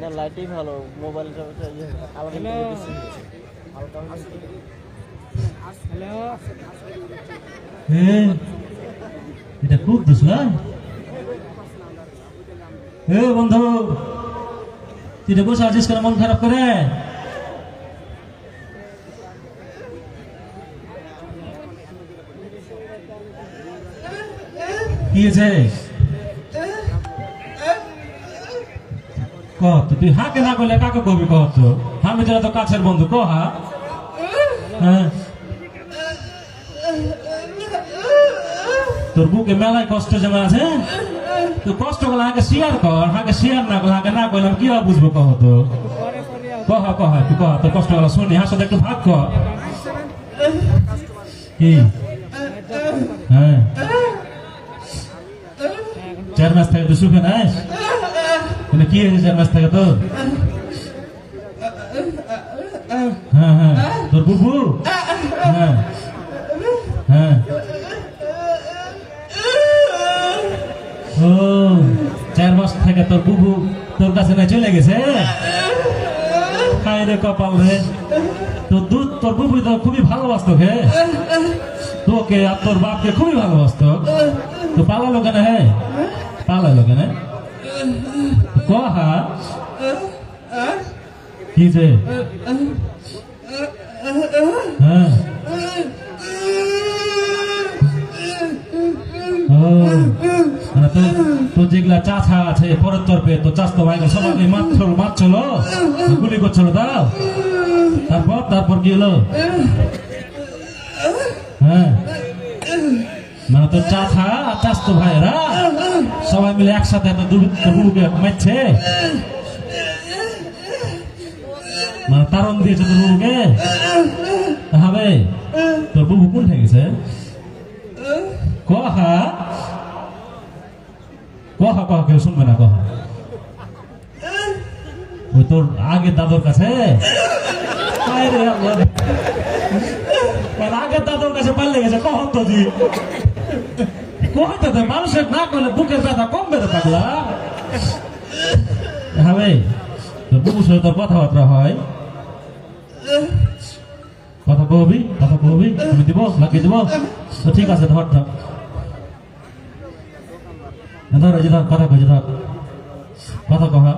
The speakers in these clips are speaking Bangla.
না লাইটই ভালো মোবাইল এ, এটা খুব দোষ না? বন্ধু। তুই বসে আছিস কেন মন খারাপ করে? কি হয়েছে? তুই হাকে না করলে কাকে কবি কত? আমি তোরা তো কাছের বন্ধু কহা হ্যাঁ। তোর বুকে মেলায় কষ্ট জমা আছে তো কষ্টগুলো আগে শেয়ার কর আগে শেয়ার না করলে আগে না করলাম কি বুঝব কহ তো? কহ কহ তুই কহ তোর কষ্টগুলো শুনি হাসতে একটু ভাগ কর। কি? হ্যাঁ। চার মাস থেকে তো সুখে নাই? মানে কি হয়েছে চার মাস থেকে তোর হ্যাঁ হ্যাঁ তোর বুবু হ্যাঁ হ্যাঁ ও চার মাস থেকে তোর বুবু তোর কাছে না চলে গেছে খাই রে কপাল রে তোর দুধ তোর বুবু তো খুবই ভালোবাসতো হে তোকে আর তোর বাপকে খুবই ভালোবাসতো তো পালালো কেন হে পালালো কেন কহা কি যে হ্যাঁ তো যেগুলা চাছা আছে পরের তরফে তো চাষ তো ভাই সবাইকে মারছিল মারছিল গুলি করছিল তাও তারপর তারপর কি হলো হ্যাঁ মানে তোর চাচা চাষ তো ভাইয়েরা। সবাই মিলে একসাথে দুর্বৃত্ত বুবুকে মারছে। মানে তারণ দিয়েছে তোর বুবুকে হবে। তোর বুবু কোন গেছে? কহা। কহা কহা, কেউ শুনবে না, কহা। ওই তোর আগে দাদুর কাছে? আগের দাদুর কাছে পাল্লে গেছে কহ তো জি কহতে তো মানুষের না করলে বুকের ব্যথা কম বেড়ে থাকলা হবে ভাই বুকুর সাথে তোর কথাবার্তা হয়। কথা কবি কথা কবি তুমি দিব লাগিয়ে দিব? তো ঠিক আছে, ধর ধর। ধর, এই ধর, কথা কই যে ধর। কথা কহা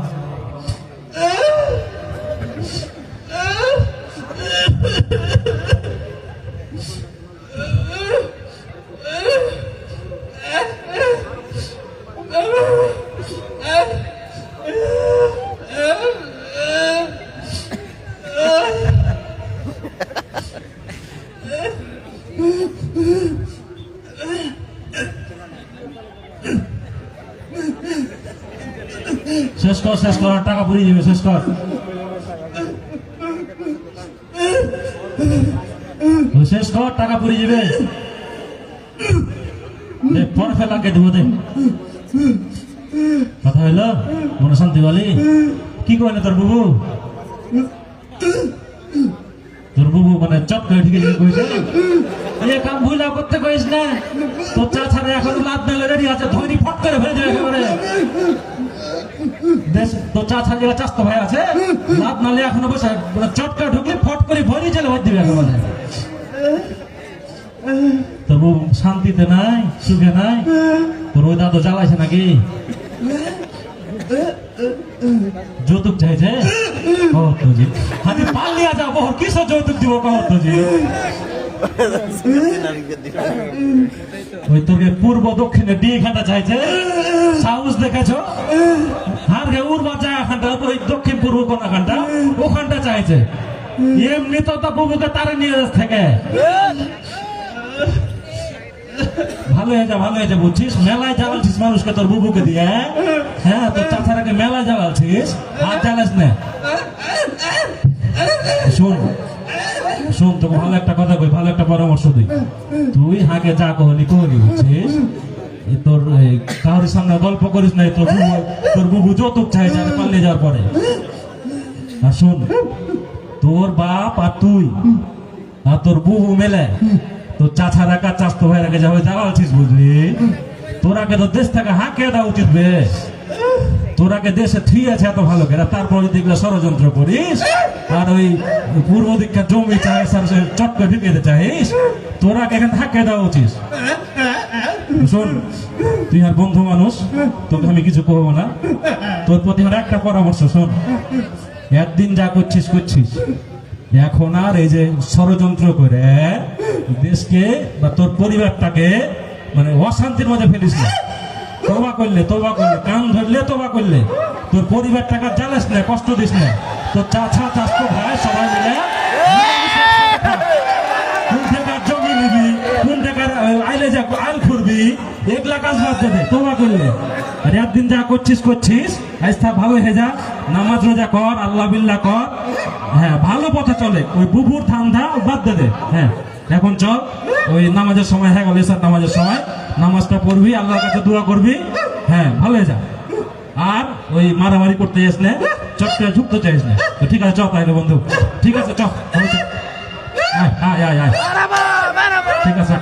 শেষ কর শেষ কর টাকা পুরিয়ে দিবে, শেষ কর। শেষ কর, টাকা পুরিয়ে দিবে। দে, পর ফেলাকে দিব দে। কথা হইল? মনে শান্তি বলি কি কইলে তোর বুবু? তোর মানে চট করে কইছে? কাম ভুলা করতে কইস না। তোর চাচারে এখন লাদ না রেডি আছে ধরি ফট করে ফেলে দেবে একেবারে। দেশ তো চাচা যেটা চাস্ত ভাই আছে। লাভ নালে এখনও বসে মানে চটকা ঢুকলে ফট করে ভরি চলে ভর দিবে একেবারে। তবু শান্তিতে নাই, সুখে নাই। তোর ওই দাদু জ্বালাইছে নাকি? যৌতুক চাইছে কত জি। আমি পালিয়া যাব কিসব যৌতুক দিব কত জি? ওই তোকে পূর্ব দক্ষিণে ডি ঘাটা চাইছে। সাহস দেখেছ? আর গে উর্বা জায়গাখানটা ওই দক্ষিণ পূর্ব কোনাখানটা ওখানটা চাইছে। এমনি তো তো বুবুকে তারে নিয়ে থেকে। ভালো হয়েছে ভালো হয়েছে বুঝছিস? মেলায় জ্বালাচ্ছিস মানুষকে তোর বুবুকে দিয়ে হ্যাঁ? তোর চাচারাকে মেলায় জ্বালাচ্ছিস আর জ্বালাস না। শোন শোন, তোকে ভালো একটা কথা কই, ভালো একটা পরামর্শ দিই। তুই হাগে যা কহলি কহলি, বুঝছিস? তোর কারোর সামনে গল্প করিস না তোর তোর বুবু যৌতুক চাইছে, আর পালিয়ে যাওয়ার পরে। আর শোন, তোর বাপ আর তুই আর তোর বুবু মেলে তোর চাচারা কার চাস্তো ভাইরাকে যাবে জ্বালাচ্ছিস বুঝলি? তোরাকে তো দেশ থেকে হাঁকে দেওয়া উচিত বে তোরাকে দেশে ঠিক আছে এত ভালো করে, তারপরে যদি এগুলো ষড়যন্ত্র করিস, আর ওই পূর্ব দিককার জমি চাইস আর চট করে ঢুকে চাইস তোরাকে এখানে হাঁকে দেওয়া উচিত। শোন, তুই আর বন্ধু মানুষ, তোকে আমি কিছু করব না। তোর প্রতি আমার একটা পরামর্শ শোন। একদিন যা করছিস করছিস। এখন আর এই যে ষড়যন্ত্র করে দেশকে বা তোর পরিবারটাকে মানে অশান্তির মধ্যে ফেলিস না। তোবা করলে তোবা করলে, কান ধরলে তোবা করলে। তোর পরিবারটাকে জ্বালাস না, কষ্ট দিস না। তোর চাচা তো ভাই সবাই মিলে এগুলা কাজ বাদ দেবে তোবা করলে। আর একদিন যা করছিস করছিস। ভালো হয়ে যা নামাজ রোজা কর আল্লাহ বিল্লাহ কর। হ্যাঁ ভালো পথে চলে ওই বুবুর ধান্দা বাদ দে হ্যাঁ এখন চল ওই নামাজের সময় হয়ে গেল নামাজের সময় নামাজটা পড়বি আল্লাহর কাছে দোয়া করবি। হ্যাঁ ভালো হয়ে যা। আর ওই মারামারি করতে যাস না চট করে ঝুঁকতে চাইস না। তো ঠিক আছে চ তাইলে বন্ধু। ঠিক আছে চ ঠিক আছে।